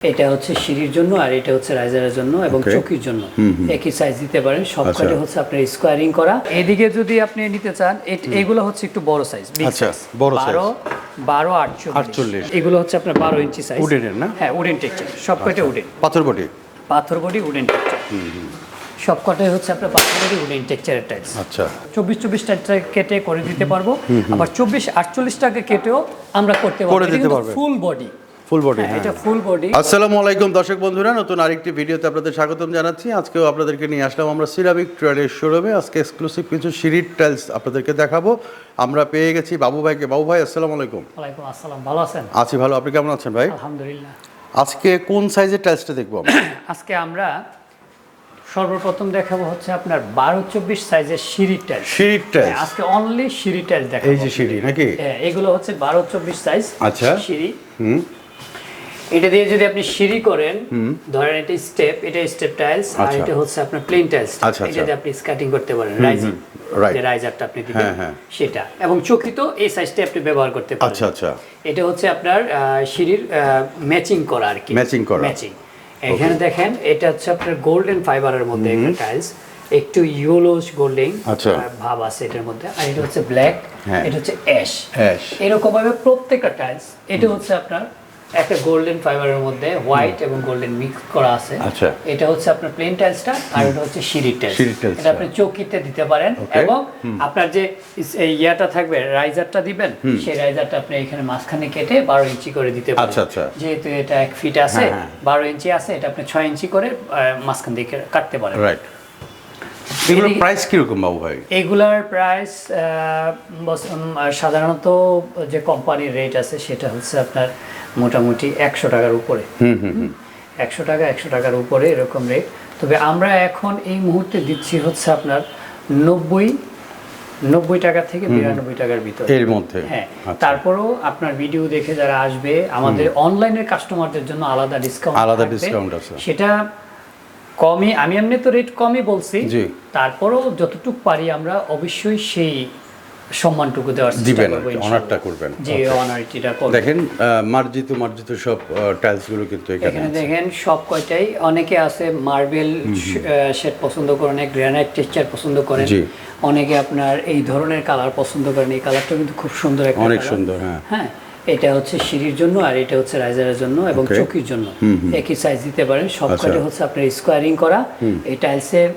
এটা হচ্ছে সিঁড়ির জন্য আর এটা হচ্ছে রাইজারের জন্য এবং. চৌকির জন্য। একই সাইজ দিতে পারেন সবকটি আচ্ছা। হচ্ছে আপনার স্কোয়ারিং করা। এদিকে যদি আপনি নিতে চান এগুলো হচ্ছে একটু বড় সাইজ আচ্ছা, বড় 48 এগুলো হচ্ছে আপনার বারো ইঞ্চি সাইজ উডেনের না? হ্যাঁ উডেন টেক্সচার সবকটা উডেন? পাথর বটি পাথর বডি উডেন টেক্সচার সবকটাই হচ্ছে আপনার পাথর বডি উডেন টেক্সচারের টাইলস আচ্ছা। চব্বিশ চব্বিশ টাকা কেটে করে দিতে পারব। আবার চব্বিশ আটচল্লিশ টাকা কেটেও আমরা করতে পারবে। ফুল বডি ফুল বডি হ্যাঁ এটা ফুল বডি আসসালামু আলাইকুম দর্শক বন্ধুরা নতুন আরেকটি ভিডিওতে আপনাদের স্বাগতম জানাচ্ছি। আজকেও আপনাদেরকে নিয়ে আসলাম আমরা সিরামিক ট্রেডের শোরুমে আজকে এক্সক্লুসিভ কিছু সিঁড়ির টাইলস আপনাদেরকে দেখাবো। আমরা পেয়ে গেছি বাবু ভাইকে। বাবু ভাই আসসালামু আলাইকুম। ওয়ালাইকুম আসসালাম ভালো আছেন? আছি ভালো। আপনি কেমন আছেন ভাই? আলহামদুলিল্লাহ। আজকে কোন সাইজের টাইলসটা দেখব আজকে আমরা সর্বপ্রথম দেখাবো হচ্ছে আপনার বারো চব্বিশ সাইজের সিঁড়ি টাইলস সিঁড়ির টাইলস আজকে অনলি সিঁড়ি টাইলস দেখাবো এই যে সিঁড়ি নাকি? হ্যাঁ এগুলো হচ্ছে বারো চব্বিশ সাইজ আচ্ছা। সিঁড়ি। হুম। এটা দিয়ে যদি আপনি সিঁড়ি করেন ধরেন এটা স্টেপ এটা স্টেপ টাইলস আর আচ্ছা। এটা হচ্ছে আপনার প্লেন টাইলস আচ্ছা, এটা আচ্ছা। দিয়ে আপনি স্কাটিং করতে পারেন রাইজিং. যে রাইজারটা আপনি দিবেন হ্যাঁ, হ্যাঁ। সেটা। এবং চকিত এই সাইজটা আপনি ব্যবহার করতে পারেন। আচ্ছা আচ্ছা। এটা হচ্ছে আপনার সিঁড়ির ম্যাচিং করা আর কি। Matching করা। ম্যাচিং এখানে দেখেন এটা হচ্ছে আপনার গোল্ডেন ফাইবারের মধ্যে একটা টাইলস একটু ইয়েলোস গোল্ডেন আচ্ছা। ভাব আছে এটার মধ্যে। আর এটা হচ্ছে ব্ল্যাক। এটা হচ্ছে অ্যাশ অ্যাশ এরকম ভাবে প্রত্যেকটা টাইলস এটা হচ্ছে আপনার একটা গোল্ডেন ফাইবারের মধ্যে হোয়াইট এবং গোল্ডেন মিক্স করা আছে। আচ্ছা। এটা হচ্ছে আপনার প্লেন টাইলসটা আর এটা হচ্ছে সিঁড়ির টাইলস এটা আপনি চৌকিতে দিতে পারেন এবং আপনার যে এই ইয়াটা থাকবে রাইজারটা দিবেন সেই রাইজারটা আপনি এখানে মাঝখানে কেটে বারো ইঞ্চি করে দিতে পারেন। আচ্ছা, আচ্ছা। যেহেতু এটা এক ফিট আছে হ্যাঁ, হ্যাঁ। বারো ইঞ্চি আছে এটা আপনি ছয় ইঞ্চি করে মাঝখান দিকে কাটতে পারেন। রাইট এগুলোর প্রাইস কীরকম বাবু ভাই? এগুলার প্রাইস সাধারণত যে কোম্পানির রেট আছে সেটা হচ্ছে আপনার মোটামুটি একশো টাকার উপরে। একশো টাকা একশো টাকার উপরে এরকম রেট তবে আমরা এখন এই মুহূর্তে দিচ্ছি হচ্ছে আপনার নব্বই নব্বই টাকা থেকে বিরানব্বই টাকার ভিতরে। এর মধ্যে? হ্যাঁ আচ্ছা। তারপরেও আপনার ভিডিও দেখে যারা আসবে আমাদের অনলাইনের কাস্টমারদের জন্য আলাদা ডিসকাউন্ট আলাদা discount আছে। সেটা কমই আমি এমনি তো রেট কমই বলছি। তারপরেও যতটুকু পারি আমরা অবশ্যই সেই সম্মানটুকু দেওয়ার দিবেন করব আর কি, ইনশাআল্লাহ। honour টা করবেন। জি অনারিটিটা করব দেখেন মার্জিত মার্জিত সব কিন্তু এখানে দেখেন সব কয়টাই অনেকে আছে মার্বেল শেড পছন্দ করেন গ্রানাইট টেক্সচার পছন্দ করেন। অনেকে আপনার এই ধরনের কালার পছন্দ করেন এই কালারটা কিন্তু খুব সুন্দর একটা অনেক সুন্দর, হ্যাঁ। হ্যাঁ এটা হচ্ছে সিঁড়ির জন্য আর এটা হচ্ছে রাইজারের জন্য এবং চৌকির জন্য। একই সাইজ দিতে পারেন। সব আচ্ছা। হচ্ছে আপনার স্কোয়ারিং করা। এই টাইলসের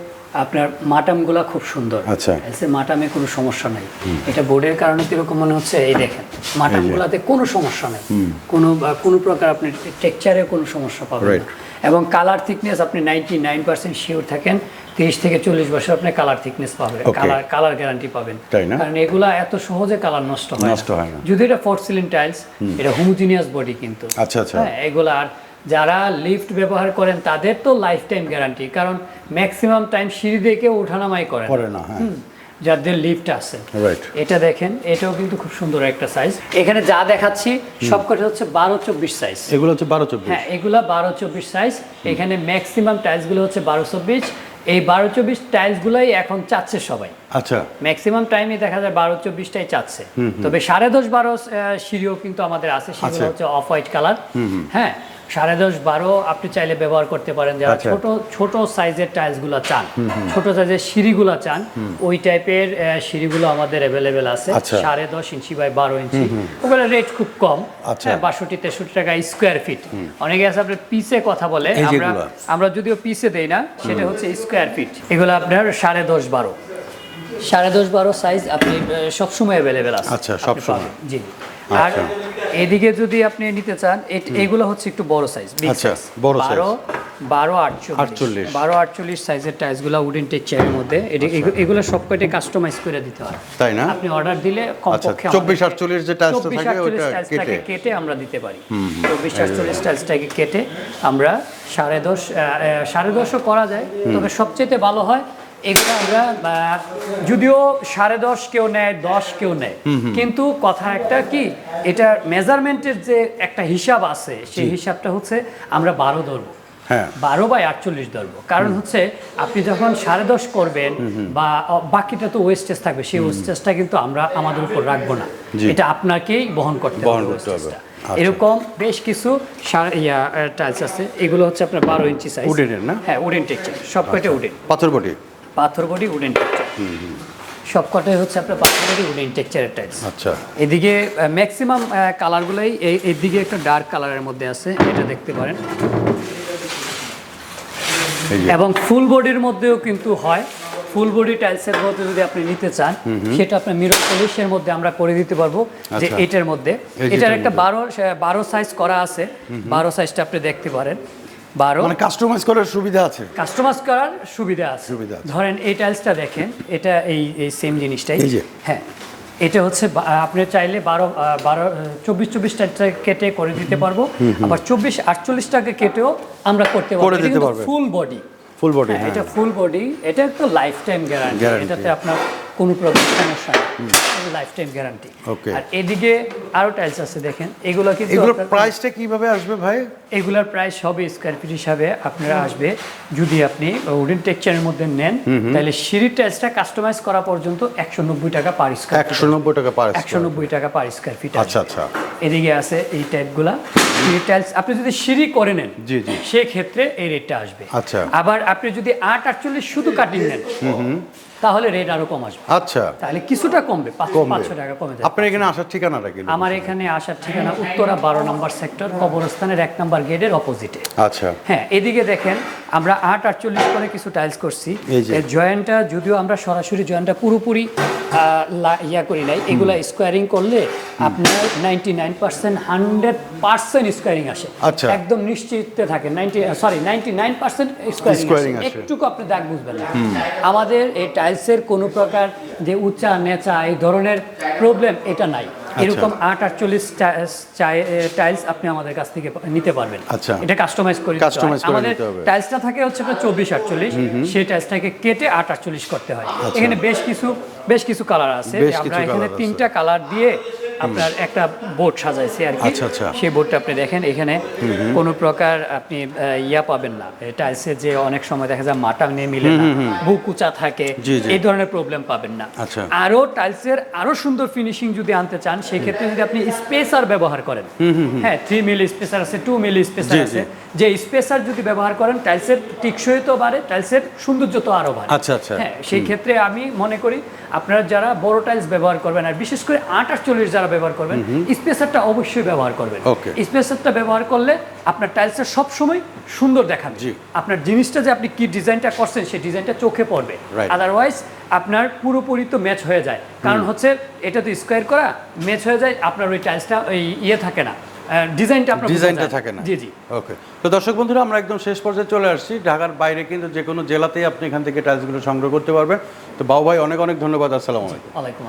আপনার মাটামগুলা খুব সুন্দর। আচ্ছা। মাটামে কোনো সমস্যা নাই। এটা বোর্ডের কারণে কীরকম মনে হচ্ছে এই দেখেন মাটামগুলাতে কোনো সমস্যা নেই। কোনো কোনো প্রকার আপনি টেক্সচারে কোনো সমস্যা পাবেন এবং কালার থিকনেস আপনি নাইনটি নাইন পার্সেন্ট শিওর থাকেন তিরিশ থেকে চল্লিশ বছর আপনি কালার থিকনেস পাবেন কালার কালার গ্যারান্টি পাবেন। কারণ এগুলা এত সহজে কালার নষ্ট হয় নষ্ট হয় যদি এটা ফোর্সিলিন টাইলস এটা হোমোজিনিয়াস বডি কিন্তু। আচ্ছা, আচ্ছা। হ্যাঁ এগুলা আর যারা লিফট ব্যবহার করেন তাদের তো লাইফ টাইম গ্যারান্টি কারণ ম্যাক্সিমাম টাইম সিঁড়ি দেখে ওঠানামাই করেন করে না হ্যাঁ। যাদের লিফট আছে। এটা দেখেন এটাও কিন্তু খুব সুন্দর একটা সাইজ এখানে যা দেখাচ্ছি সবকটা হচ্ছে বারো চব্বিশ সাইজ এগুলো হচ্ছে বারো চব্বিশ। হ্যাঁ এগুলা বারো চব্বিশ সাইজ এখানে ম্যাক্সিমাম টাইলসগুলো হচ্ছে বারো চব্বিশ। এই বারো চব্বিশ টাইলসগুলাই এখন চাচ্ছে সবাই। আচ্ছা। ম্যাক্সিমাম টাইমে দেখা যায় বারো চব্বিশটাই চাচ্ছে। তবে সাড়ে দশ বারো সিঁড়িও কিন্তু আমাদের আছে। সেগুলো হচ্ছে অফ হোয়াইট কালার হ্যাঁ সাড়ে দশ বারো আপনি চাইলে ব্যবহার করতে পারেন যারা আচ্ছা। ছোট ছোট সাইজের টাইলসগুলো চান। ছোট সাইজের সিঁড়িগুলো চান ওই টাইপের সিঁড়িগুলো আমাদের অ্যাভেলেবেল আছে। আচ্ছা। সাড়ে দশ ইঞ্চি বাই বারো ইঞ্চি। ওগুলো রেট খুব কম। আচ্ছা। হ্যাঁ বাষট্টি তেষট্টি টাকা স্কোয়ার ফিট অনেকে আছে আপনার পিসে কথা বলে। আমরা আমরা যদিও পিসে দেই না সেটা হচ্ছে স্কোয়ার ফিট এগুলো আপনার সাড়ে দশ বারো। সাড়ে দশ বারো সাইজ আপনি সবসময় অ্যাভেলেবেল আছে। আচ্ছা, সবসময়। জি। আর। এদিকে যদি আপনি নিতে চান এগুলো হচ্ছে একটু বড় সাইজ আচ্ছা, বড়। বারো বারো আটচল্লিশ আটচল্লিশ। বারো আটচল্লিশ সাইজের টাইলসগুলো উডেন টেক্সচারের মধ্যে এগু- এগুলো সবকটাই কাস্টমাইজ করে দিতে হয় আচ্ছা। তাই না? আপনি অর্ডার দিলে আচ্ছা, কমপক্ষে 24 48 যে টাইলসটা চব্বিশ থাকে আটচল্লিশ ওটা কেটে। কেটে আমরা দিতে পারি চব্বিশ আটচল্লিশ টাইলসটাকে কেটে আমরা সাড়ে দশ সাড়ে দশও করা যায় তবে সবচেয়ে ভালো হয় এগুলো আমরা যদিও সাড়ে দশ কেউ নেয় দশ কেউ নেয়। কিন্তু কথা একটা কি এটা মেজারমেন্টের যে একটা হিসাব আছে সেই হিসাবটা হচ্ছে আমরা বারো ধরবো। হ্যাঁ। বারো বাই আটচল্লিশ ধরবো। কারণ হচ্ছে আপনি যখন সাড়ে দশ করবেন বা বাকিটা তো ওয়েস্টেজ থাকবে সেই ওয়েস্টেজটা কিন্তু আমরা আমাদের উপর রাখব না। এটা আপনাকেই বহন করতে হবে টা। এরকম বেশ কিছু ইয়া টাইলস আছে। এগুলো হচ্ছে আপনার বারো ইঞ্চি সাইজ উডেনের না? হ্যাঁ উডেন টেক্সচার সব কয়টা উডেন পাথর বটি। পাথর বডি উডেন টেক্সচার সব কটাই হচ্ছে আপনার পাথর বডি উডেন টেক্সচারের টাইলস আচ্ছা। এদিকে ম্যাক্সিমাম কালারগুলোই এই এদিকে একটা ডার্ক কালারের মধ্যে আছে এটা দেখতে পারেন। এবং ফুল বডির মধ্যেও কিন্তু হয়। ফুল বডি টাইলসের মধ্যে যদি আপনি নিতে চান সেটা আপনার মিরর পলিশের মধ্যে আমরা করে দিতে পারব যে আচ্ছা। এটার মধ্যে। এটার একটা বারো বারো সাইজ করা আছে। বারো সাইজটা আপনি দেখতে পারেন। বারো। মানে কাস্টমাইজ করার সুবিধা আছে। কাস্টমাইজ করার সুবিধা আছে। সুবিধা। ধরেন এই টাইলসটা দেখেন এটা এই এই সেম জিনিসটাই। হ্যাঁ। এটা হচ্ছে আপনি চাইলে বারো বারো চব্বিশ চব্বিশ টাকা কেটে করে দিতে পারব। আবার চব্বিশ আটচল্লিশ টাকা কেটেও আমরা করতে পারব। ফুল বডি ফুল বডি হ্যাঁ, হ্যাঁ। এটা ফুল বডি এটা তো লাইফ টাইম গ্যারান্টি এটাতে আপনার কোনো প্রবলেম সমস্যা নেই। Life time guarantee. আর এদিকে আরও টাইলস আছে দেখেন। এগুলো কিন্তু এগুলোর প্রাইসটা কীভাবে আসবে ভাই? এগুলার প্রাইস হবে স্কোয়ার ফিট হিসাবে আপনারা আসবে। যদি আপনি উডেন টেক্সচারের মধ্যে নেন তাহলে সিঁড়ি টাইলসটা কাস্টমাইজ করা পর্যন্ত একশো নব্বই টাকা পার স্কোয়ার একশো নব্বই টাকা পার একশো নব্বই টাকা পার স্কোয়ার ফিট আচ্ছা আচ্ছা। এদিকে আছে এই টাইপগুলা সিঁড়ি টাইলস আপনি যদি সিঁড়ি করে নেন জি, জি। সেক্ষেত্রে এই রেটটা আসবে। আচ্ছা। আবার আপনি যদি আট আটচল্লিশ শুধু কাটিং নেন তাহলে রেট আরও কম আসবে। আচ্ছা। তাহলে কিছুটা কমবে পাঁচ- কমবে। পাঁচশো টাকা কমে যাবে। আপনার এখানে আসার ঠিকানাটা কি? আমার এখানে আসার ঠিকানা উত্তরা বারো নম্বর সেক্টর কবরস্থানের এক নম্বর গেটের অপোজিটে আচ্ছা। হ্যাঁ এদিকে দেখেন আমরা আট আটচল্লিশ করে কিছু টাইলস করছি। এই জয়েন্টটা যদিও আমরা সরাসরি জয়েন্টটা পুরোপুরি ইয়া করি নাই। এগুলা স্কোয়ারিং করলে আপনার ninety nine percent hundred percent squaring আসে। আচ্ছা। একদম নিশ্চিতে থাকে। Ninety sorry ninety nine percent squaring. একটুকু আপনি দাগ বুঝবেন না। আমাদের এই টাইলসের কোনো প্রকার যে উঁচা নেচা এই ধরনের প্রবলেম এটা নাই। এরকম আট আটচল্লিশ টাইলস আপনি আমাদের কাছ থেকে নিতে পারবেন। আচ্ছা। এটা কাস্টমাইজ করে কাস্টমাইজ। করে আমাদের টাইলসটা থাকে হচ্ছে আপনার চব্বিশ আটচল্লিশ। সেই টাইলসটাকে কেটে আট আটচল্লিশ করতে হয়। এখানে বেশ কিছু বেশ কিছু কালার আছে। আচ্ছা। আমরা এখানে তিনটা কালার দিয়ে আপনার একটা বোর্ড সাজাইছি আর কি। আচ্ছা, আচ্ছা। সেই বোর্ডটা আপনি দেখেন এখানে কোনো প্রকার আপনি ইয়া পাবেন না। টাইলসে যে অনেক সময় দেখা যায় মাটাং নিয়ে মিলে না। বুক উঁচা থাকে। এই ধরনের প্রবলেম পাবেন না। আচ্ছা। আরও টাইলসের আরও সুন্দর ফিনিশিং যদি আনতে চান সেই ক্ষেত্রে যদি আপনি স্পেসার ব্যবহার করেন। হ্যাঁ থ্রি মিল স্পেসার আছে টু মিল স্পেসার আছে। যে স্পেসার যদি ব্যবহার করেন টাইলসের টিকসই তো বাড়ে টাইলসের সৌন্দর্য তো আরও বাড়ে। আচ্ছা, আচ্ছা। হ্যাঁ সেই ক্ষেত্রে আমি মনে করি আপনারা যারা বড় টাইলস ব্যবহার করবেন আর বিশেষ করে আট যারা ব্যবহার করবেন। স্পেসারটা অবশ্যই ব্যবহার করবেন। স্পেসারটা ব্যবহার করলে আপনার টাইলসটা সবসময় সুন্দর দেখাবে। আপনার জিনিসটা যে আপনি কি ডিজাইনটা করছেন সেই ডিজাইনটা চোখে পড়বে। আদারওয়াইজ আপনার পুরোপুরি তো ম্যাচ হয়ে যায়। কারণ হচ্ছে এটা তো স্কোয়ার করা ম্যাচ হয়ে যায় আপনার ওই টাইলসটা ওই ইয়ে থাকে না। ডিজাইনটা আপনার ডিজাইনটা থাকে না। জি জি। ওকে তো দর্শক বন্ধুরা আমরা একদম শেষ পর্যায়ে চলে আসছি। ঢাকার বাইরে কিন্তু যে কোনো জেলাতেই আপনি এখান থেকে টাইলসগুলো সংগ্রহ করতে পারবেন। তো বাবু ভাই অনেক অনেক ধন্যবাদ। আসসালামু আলাইকুম।